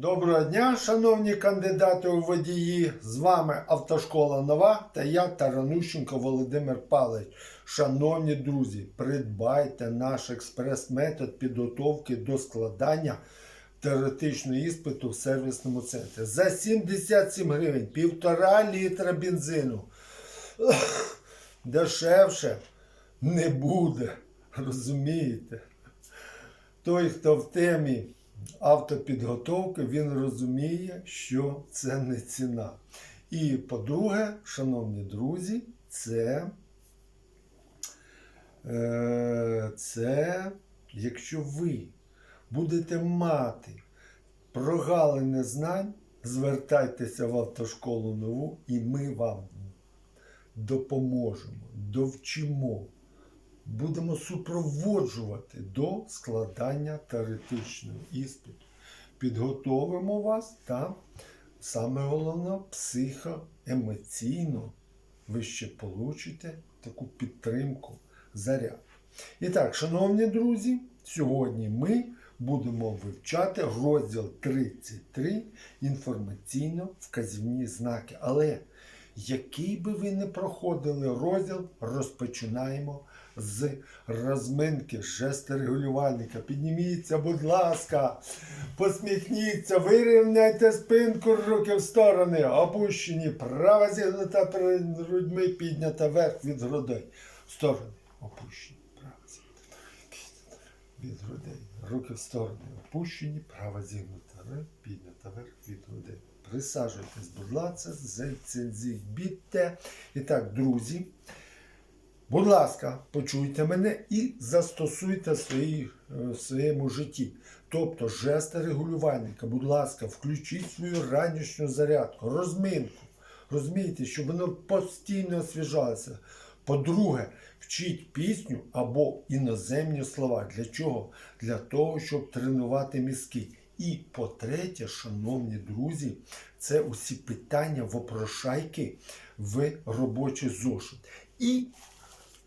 Доброго дня, шановні кандидати у водії. З вами Автошкола Нова та я Таранущенко Володимир Павлович. Шановні друзі, придбайте наш експрес-метод підготовки до складання теоретичного іспиту в сервісному центрі. За 77 гривень, півтора літра бензину. Дешевше не буде. Розумієте? Той, хто в темі автопідготовки, він розуміє, що це не ціна. І по-друге, шановні друзі, це, е, це якщо ви будете мати прогалини знань, звертайтеся в автошколу нову, і ми вам допоможемо, довчимо будемо супроводжувати до складання теоретичного іспиту. Підготовимо вас та саме головне психоемоційно ви ще получите таку підтримку, заряд. І так, шановні друзі, сьогодні ми будемо вивчати розділ 33 інформаційно-вказівні знаки. Але який би ви не проходили розділ, розпочинаємо з розминки жесторегулювальника. Підніміться, будь ласка, посміхніться, вирівняйте спинку, руки в сторони, опущені, права зігнута перед грудьми, піднята вверх від грудей. В сторони, опущені, права зігнута від грудей. Руки в сторони, опущені, права зігнута, піднята вверх від грудей. Присаджуйтесь, будь ласка, зацінзіть, бідте. І так, друзі. Будь ласка, почуйте мене і застосуйте е, в своєму житті. Тобто жести регулювальника, будь ласка, включіть свою ранішню зарядку, розминку. Розумієте, щоб воно постійно освіжалося. По-друге, вчіть пісню або іноземні слова. Для чого? Для того, щоб тренувати мізки. І по-третє, шановні друзі, це усі питання вопрошайки в робочий зошит. І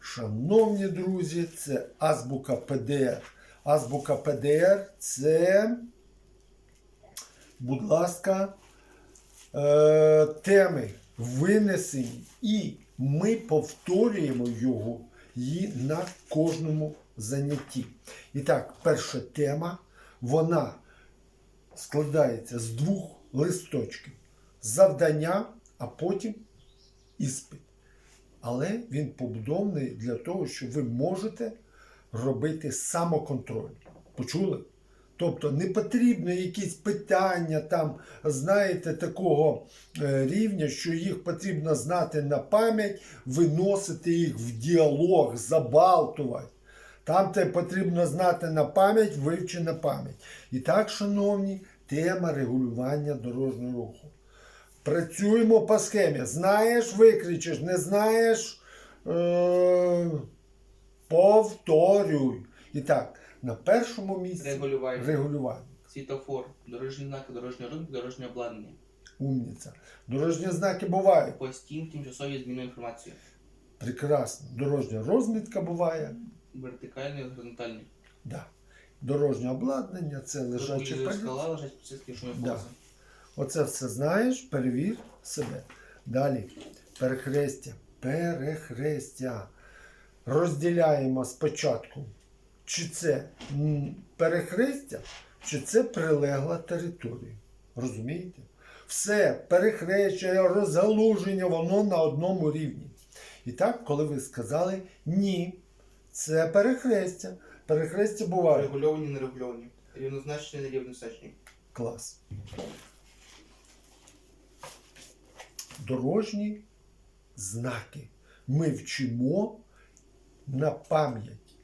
Шановні друзі, це азбука ПДР. Азбука ПДР це, будь ласка, е, теми винесені, і ми повторюємо його її на кожному занятті. І так, перша тема, вона складається з двох листочків. Завдання, а потім іспит але він побудований для того, що ви можете робити самоконтроль. Почули? Тобто не потрібно якісь питання там, знаєте, такого е, рівня, що їх потрібно знати на пам'ять, виносити їх в діалог, забалтувати. Там те потрібно знати на пам'ять, вивчи на пам'ять. І так, шановні, тема регулювання дорожнього руху. Працюємо по схемі. Знаєш, викричиш, не знаєш, е- повторюй. І так, на першому місці Регулювання. регулювання. Світофор, дорожні знаки, дорожнього руху, дорожнє обладнання. Умніця. Дорожні знаки бувають. Постійні тимчасові зміни інформації. Прекрасно. Дорожня розмітка буває. Вертикальні, горизонтальні. Да. Дорожнє обладнання це лежачі Турбулізує полі. скала, лежать поліцейські шумі Да. Оце все знаєш, перевір себе. Далі. Перехрестя. Перехрестя. Розділяємо спочатку, чи це перехрестя, чи це прилегла територія. Розумієте? Все, перехрещення, розгалуження, воно на одному рівні. І так, коли ви сказали ні, це перехрестя. Перехрестя буває. Регульовані, нерегульовані. Рівнозначні, нерівнозначні. Клас. Дорожні знаки. Ми вчимо на пам'ять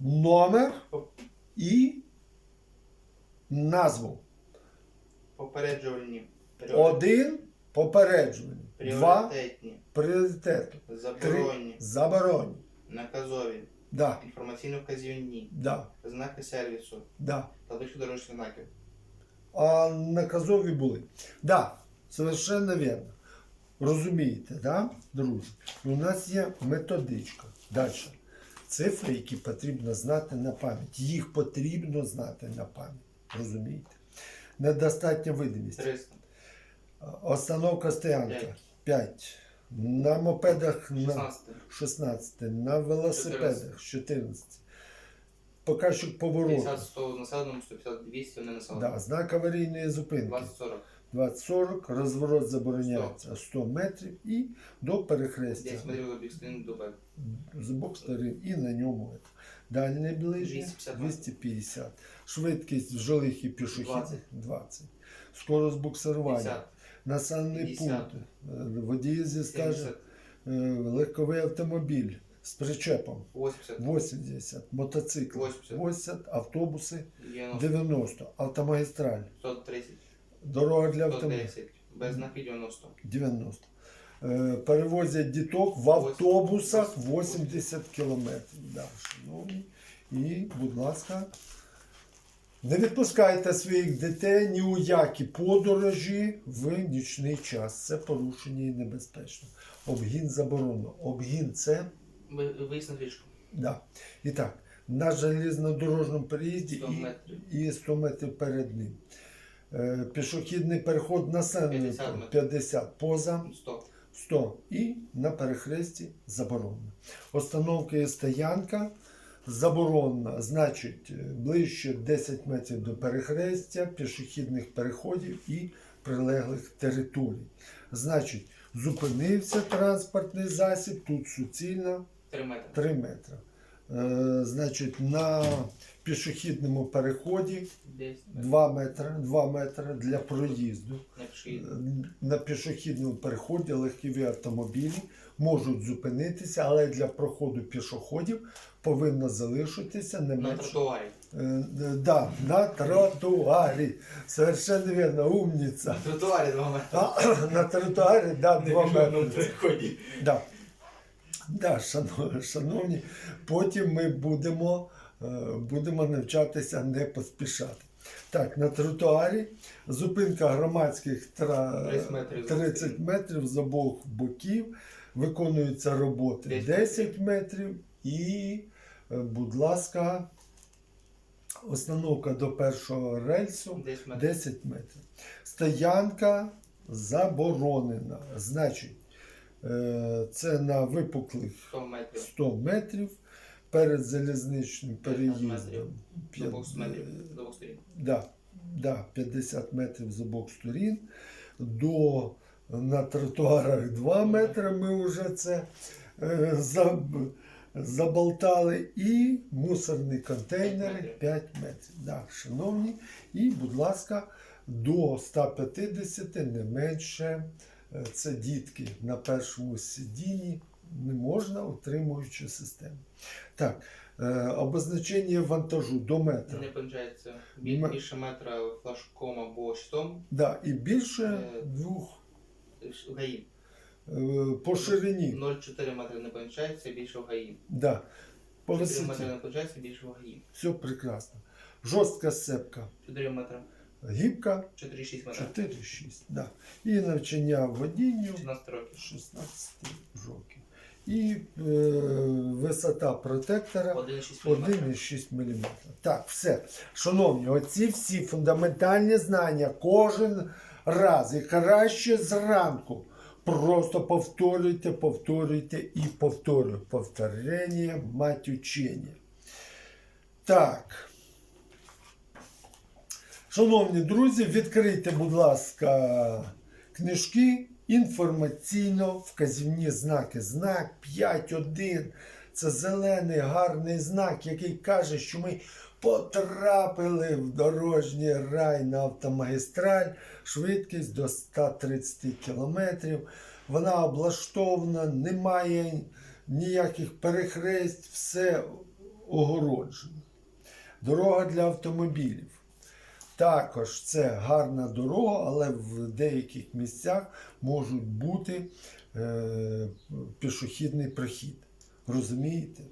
номер і назву. Попереджувальні. Один попереджуваний. Два Пріоритетні. пріоритету. Три Заборонні. заборонні. Наказові. Да, Інформаційно-вказівні. да, Знаки сервісу. да. Табличка дорожніх знаків. А наказові були. Да, совершенно вірно. Розумієте, да, друзі? У нас є методичка. Далі. Цифри, які потрібно знати на пам'ять. Їх потрібно знати на пам'ять. Розумієте? Недостатня видимість. 300. Остановка стоянка П'ять. 5. На мопедах на 16. 16. На велосипедах 14. Показчик 50 повороту. 100 населеному, 150 200 не населеному. Да, знак аварійної зупинки. 20 40. 20-40, розворот забороняється 100 метрів і до перехрестя 10 метрів до сторін до Б. з обох сторін і на ньому. Дальне ближнє 250. 250. Швидкість жилих і пішохідних 20. 20. Скорость буксирування. 50. Населений пункт. Е, Водії зі стажем 70. е, легковий автомобіль з причепом 80. 80, мотоцикл 80. 80, автобуси 90. 90, автомагістраль, 130. Дорога для автомобілів 110. Без знаків 90. 90. Е, Перевозять діток в автобусах 80 кілометрів. Да, шановні. І, будь ласка, не відпускайте своїх дітей ні у які подорожі в нічний час. Це порушення і небезпечно. Обгін заборонено. Обгін це. Ви- Виїзд на річку. Да. І так, на железнодорожному переїзді 100 і, і 100 метрів перед ним. Е, Пішохідний переход населений 50 50 поза 100. 100 і на перехресті заборонено. Остановка і стоянка заборонена, значить е, ближче 10 метрів до перехрестя, пішохідних переходів і прилеглих територій. Значить, зупинився транспортний засіб, тут суцільно 3 метри. 3 метри. Е, значить, на пішохідному переході 10 2 метри, 2 метри для проїзду. На пішохідному переході легкові автомобілі можуть зупинитися, але для проходу пішоходів повинно залишитися не На менше. тротуарі. Е, е, да, на тротуарі. Совершенно вірно, умниця. На тротуарі 2 метри. На тротуарі, да, Не 2 пішохідному метри. переході. Да. Да, шановні, потім ми будемо, е, будемо навчатися не поспішати. Так, на тротуарі зупинка громадських 30 метрів з 30 метрів з обох боків. Виконуються роботи 10 10 метрів і, е, будь ласка, остановка до першого рельсу 10 метрів. 10 метрів. Стоянка заборонена. Значить, це на випуклих 100 метрів. 100 метрів перед залізничним переїздом. До 2 П'ят- метрів. До 2 сторін. Да, да, 50 метрів з обох сторін. До на тротуарах 2 метри ми вже це е, заб- заболтали. І мусорні контейнери 5 метрів. Да, шановні, і, будь ласка, до 150 не менше. Е, Це дітки на першому сидінні не можна, утримуючи систему. Так, е, обозначення вантажу до метра. Не помічається. Більше метра флажком або щитом. Да, і більше Е, двох В ГАІ. е, по ширині. 0,4 метри не помічається, більше в ГАІ. Да, по 4 метри не помічається, більше в ГАІ. Все прекрасно. Жорстка сцепка. 4 метри. Гібка 4,6 метрів. 4-6. Да. І навчання водінню 17 років. 16 років. І е, висота протектора 1,6 мм. 1,6 мм. Так, все. Шановні, оці всі фундаментальні знання кожен раз і краще зранку. Просто повторюйте, повторюйте і повторюйте. Повторення, мать учення. Так. Шановні друзі, відкрийте, будь ласка, книжки інформаційно вказівні знаки. Знак 5.1 це зелений гарний знак, який каже, що ми потрапили в дорожній рай на автомагістраль, швидкість до 130 км. Вона облаштована, немає ніяких перехресть, все огороджено. Дорога для автомобілів. Також це гарна дорога, але в деяких місцях можуть бути е, пішохідний прохід. Розумієте?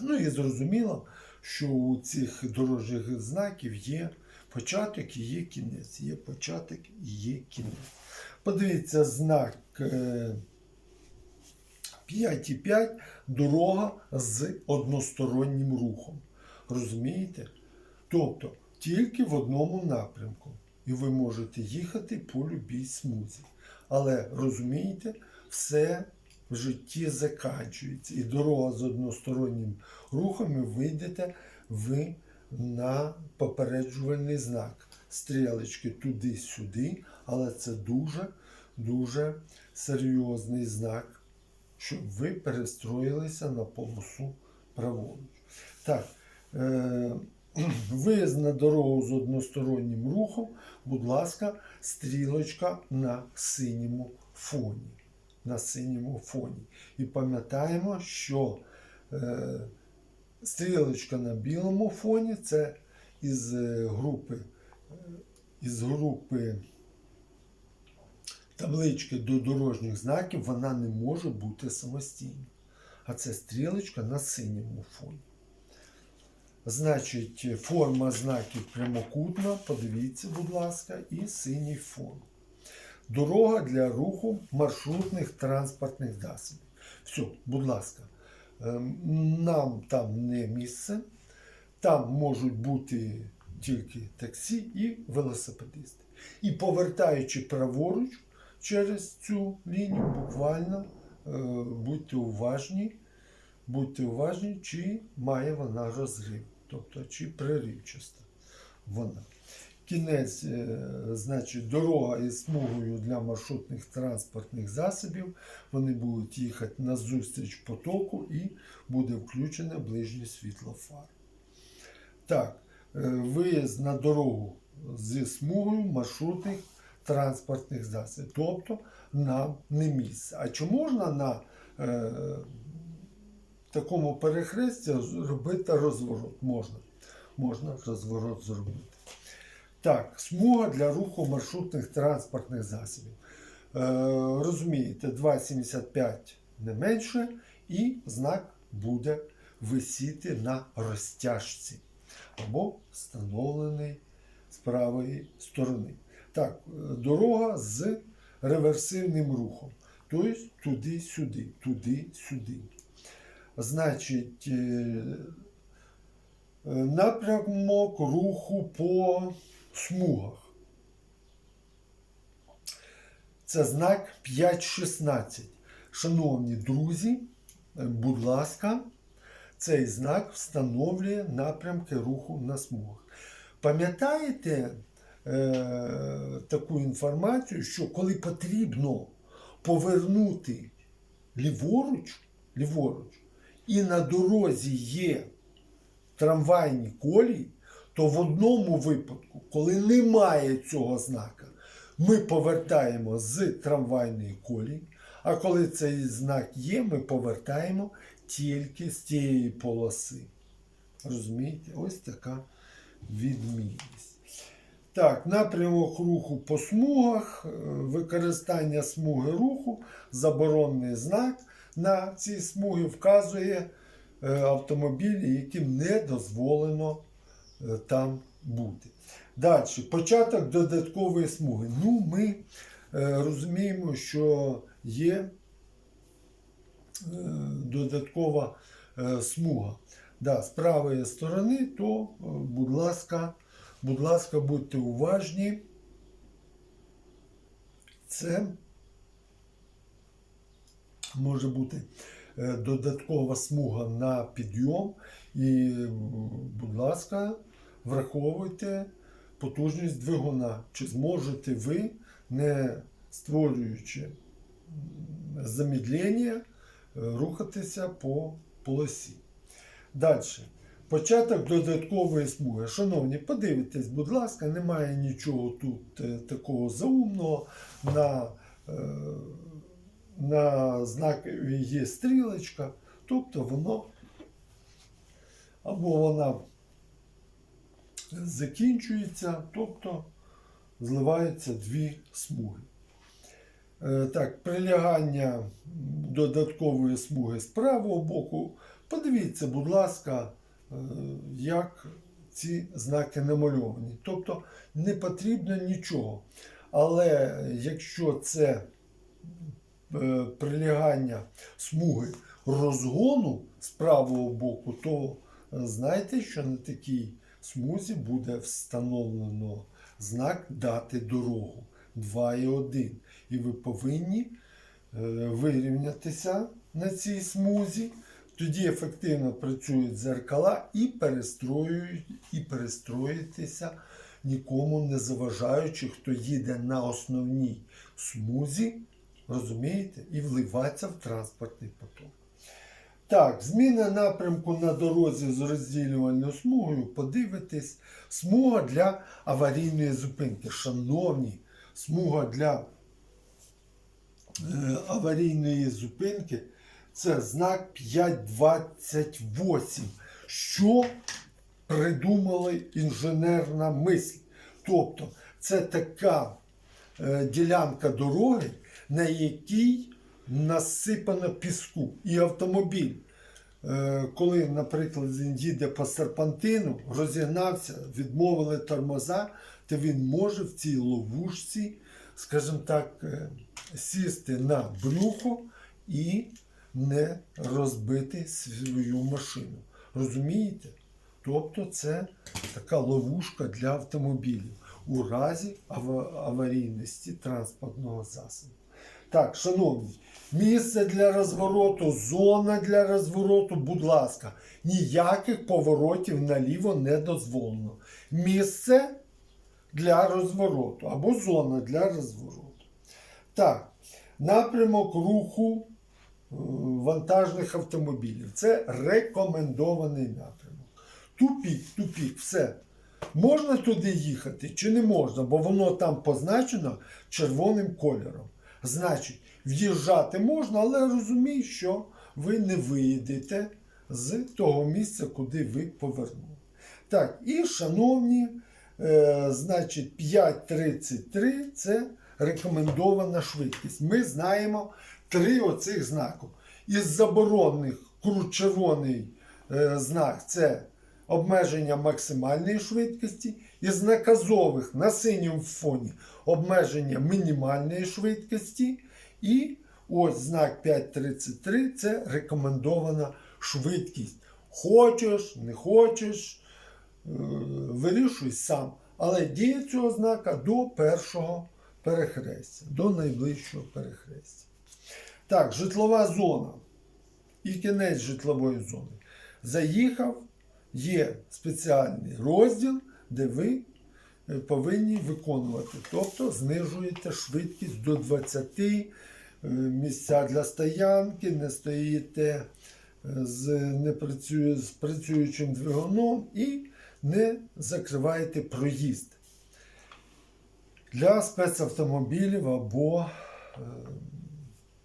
Ну і зрозуміло, що у цих дорожніх знаків є початок і є кінець. Є початок і є кінець. Подивіться знак е, 5,5 дорога з одностороннім рухом. Розумієте? Тобто тільки в одному напрямку. І ви можете їхати по любій смузі. Але розумієте, все в житті закінчується. І дорога з одностороннім рухом і вийдете ви на попереджувальний знак. Стрілочки туди-сюди, але це дуже дуже серйозний знак, щоб ви перестроїлися на полосу праворуч. Так, е, виїзд на дорогу з одностороннім рухом, будь ласка, стрілочка на синьому фоні. На синьому фоні. І пам'ятаємо, що е, стрілочка на білому фоні це із е, групи, е, із групи таблички до дорожніх знаків вона не може бути самостійною. А це стрілочка на синьому фоні. Значить, форма знаків прямокутна, подивіться, будь ласка, і синій фон. Дорога для руху маршрутних транспортних засобів. Все, будь ласка, ем, нам там не місце. Там можуть бути тільки таксі і велосипедисти. І повертаючи праворуч через цю лінію, буквально е, будьте уважні, будьте уважні, чи має вона розрив, тобто чи приривчаста вона. Кінець, е, значить, дорога із смугою для маршрутних транспортних засобів. Вони будуть їхати назустріч потоку і буде включене ближнє світло фар. Так, е, виїзд на дорогу зі смугою маршрутних транспортних засобів. Тобто нам не місце. А чи можна на е, такому перехресті зробити розворот? Можна. Можна розворот зробити. Так, смуга для руху маршрутних транспортних засобів. Е, розумієте, 2,75 не менше, і знак буде висіти на розтяжці або встановлений з правої сторони. Так, дорога з реверсивним рухом. Тобто туди-сюди, туди-сюди. Значить, е, е, напрямок руху по смугах. Це знак 5.16. Шановні друзі, е, будь ласка, цей знак встановлює напрямки руху на смугах. Пам'ятаєте е, таку інформацію, що коли потрібно повернути ліворуч, ліворуч, і на дорозі є трамвайні колії, то в одному випадку, коли немає цього знака, ми повертаємо з трамвайної колії, а коли цей знак є, ми повертаємо тільки з тієї полоси. Розумієте? Ось така відмінність. Так, напрямок руху по смугах, е, використання смуги руху, заборонний знак на ці смуги вказує е, автомобілі, яким не дозволено е, там бути. Далі, початок додаткової смуги. Ну, ми е, розуміємо, що є додаткова смуга. Да, з правої сторони, то, будь ласка, будь ласка, будьте уважні. Це може бути е, додаткова смуга на підйом. І, будь ласка, враховуйте потужність двигуна. Чи зможете ви, не створюючи м, замедлення, е, рухатися по полосі. Далі. Початок додаткової смуги. Шановні, подивіться, будь ласка, немає нічого тут е, такого заумного. На, на знакові є стрілочка, тобто воно або вона закінчується, тобто зливаються дві смуги. Е, Так, прилягання додаткової смуги з правого боку. Подивіться, будь ласка, е, як ці знаки намальовані. Тобто не потрібно нічого. Але якщо це прилягання смуги розгону з правого боку, то е, знайте, що на такій смузі буде встановлено знак дати дорогу 2,1. І ви повинні е, вирівнятися на цій смузі. Тоді ефективно працюють зеркала і перестроюють, і перестроїтися, нікому не заважаючи, хто їде на основній смузі, розумієте, і вливатися в транспортний поток. Так, зміна напрямку на дорозі з розділювальною смугою, подивитись, смуга для аварійної зупинки. Шановні, смуга для е, аварійної зупинки це знак 528. Що придумала інженерна мисль? Тобто, це така е, ділянка дороги, на якій насипано піску. І автомобіль, е, коли, наприклад, він їде по серпантину, розігнався, відмовили тормоза, то він може в цій ловушці, скажімо так, е, сісти на брюхо і не розбити свою машину. Розумієте? Тобто це така ловушка для автомобілів у разі аварійності транспортного засобу. Так, шановні, місце для розвороту, зона для розвороту, будь ласка, ніяких поворотів наліво не дозволено. Місце для розвороту або зона для розвороту. Так, напрямок руху е, вантажних автомобілів. Це рекомендований напрямок. Тупік, тупік, все. Можна туди їхати чи не можна, бо воно там позначено червоним кольором. Значить, в'їжджати можна, але розумій, що ви не виїдете з того місця, куди ви повернули. Так, і шановні, е, значить, 5.33 це рекомендована швидкість. Ми знаємо три оцих знаку. Із заборонених крут червоний е, знак це обмеження максимальної швидкості, із наказових на синьому фоні обмеження мінімальної швидкості. І ось знак 5.33 це рекомендована швидкість. Хочеш, не хочеш, е, вирішуй сам. Але дія цього знака до першого перехрестя, до найближчого перехрестя. Так, житлова зона і кінець житлової зони. Заїхав, є спеціальний розділ, де ви повинні виконувати. Тобто знижуєте швидкість до 20 е, місця для стоянки, не стоїте е, з, не працює, з працюючим двигуном і не закриваєте проїзд для спецавтомобілів або е,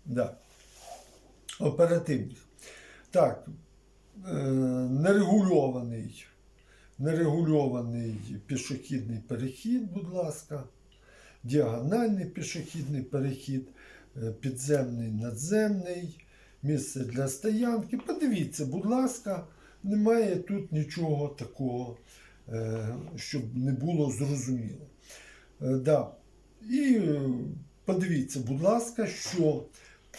да, оперативних. Так, е, нерегульований, нерегульований пішохідний перехід, будь ласка, діагональний пішохідний перехід, е, підземний, надземний, місце для стоянки. Подивіться, будь ласка, немає тут нічого такого, е, щоб не було зрозуміло. Е, Да. І подивіться, будь ласка, що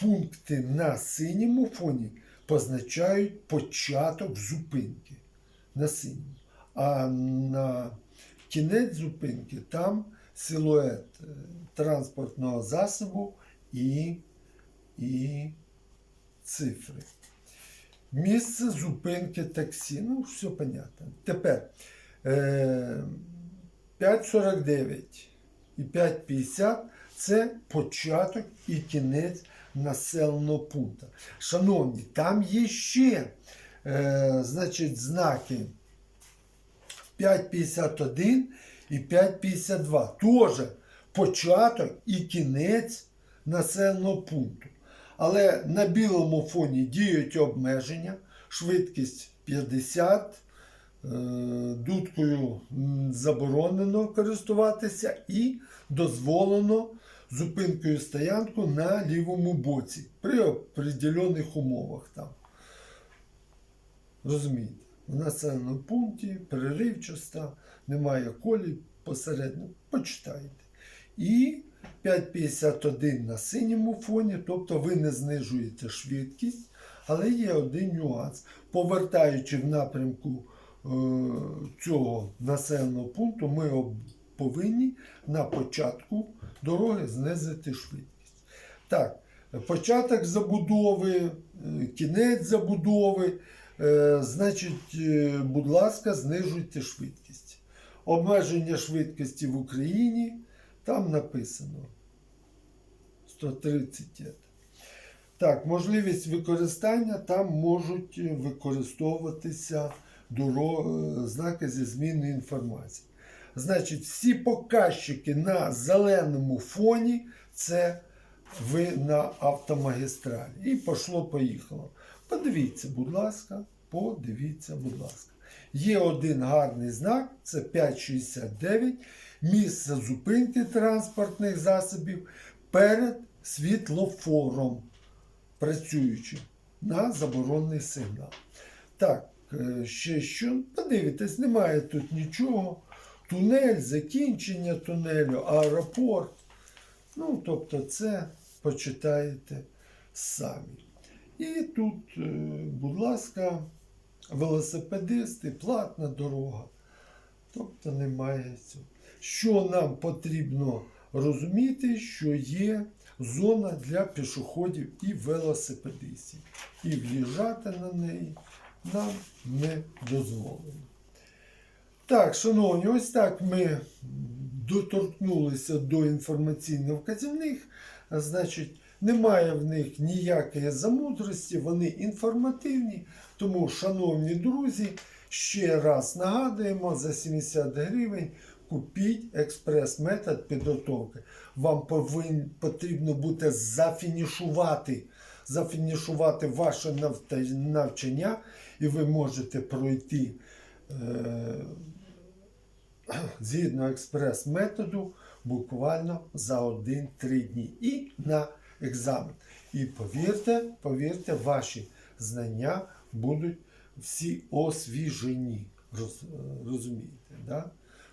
пункти на синьому фоні позначають початок зупинки на синьому. А на кінець зупинки там силует е, транспортного засобу і, і цифри. Місце зупинки таксі. Ну, все понятно. Тепер е, 5,49 і 5,50 це початок і кінець населеного пункту. Шановні, там є ще е, значить, знаки 5,51 і 5,52. Теж початок і кінець населеного пункту. Але на білому фоні діють обмеження, швидкість 50, е, дудкою заборонено користуватися і дозволено зупинкою стоянку на лівому боці при определених умовах там. Розумієте, в населеному пункті переривчаста, немає колій посередньо, почитайте. І 5,51 на синьому фоні, тобто ви не знижуєте швидкість, але є один нюанс. Повертаючи в напрямку е, цього населеного пункту ми повинні на початку дороги знизити швидкість. Так, початок забудови, е, кінець забудови. Е, Значить, е, будь ласка, знижуйте швидкість. Обмеження швидкості в Україні там написано 130. є. Так, можливість використання там можуть використовуватися е, знаки зі зміною інформації. Значить, всі показчики на зеленому фоні це ви на автомагістралі. І пішло-поїхало. Подивіться, будь ласка, подивіться, будь ласка. Є один гарний знак, це 569, місце зупинки транспортних засобів перед світлофором, працюючи на заборонний сигнал. Так, е, ще що? Подивитесь, немає тут нічого. Тунель, закінчення тунелю, аеропорт. Ну, тобто, це почитаєте самі. І тут, е, будь ласка, велосипедисти, платна дорога. Тобто немає цього. Що нам потрібно розуміти, що є зона для пішоходів і велосипедистів. І в'їжджати на неї нам не дозволено. Так, шановні, ось так ми доторкнулися до інформаційно-вказівних. Значить, немає в них ніякої замудрості, вони інформативні. Тому, шановні друзі, ще раз нагадуємо, за 70 гривень купіть експрес-метод підготовки. Вам повин, потрібно буде зафінішувати, зафінішувати ваше навчання, і ви можете пройти. Е- згідно експрес-методу буквально за 1-3 дні і на екзамен. І повірте, повірте, ваші знання будуть всі освіжені. Роз, розумієте? Да?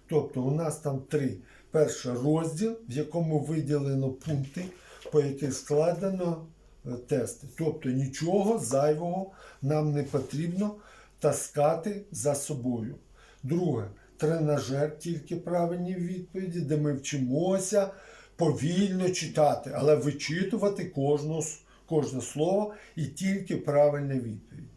Тобто у нас там три. Перший розділ, в якому виділено пункти, по яких складено е, тести. Тобто нічого зайвого нам не потрібно таскати за собою. Друге, тренажер, тільки правильні відповіді, де ми вчимося повільно читати, але вичитувати кожну, кожне слово і тільки правильна відповідь.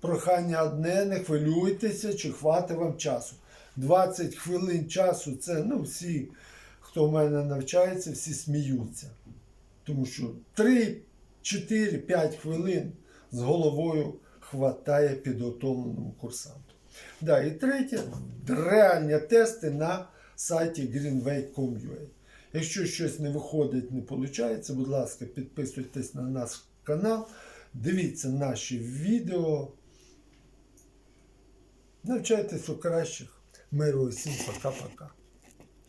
Прохання одне, не хвилюйтеся, чи хватить вам часу. 20 хвилин часу це ну, всі, хто в мене навчається, всі сміються. Тому що 3, 4, 5 хвилин з головою хватає підготовленому курсанту. Да, і третє реальні тести на сайті greenway.com.ua. Якщо щось не виходить, не виходить, будь ласка, підписуйтесь на наш канал, дивіться наші відео. Навчайтесь у кращих. Миру усім, пока-пока.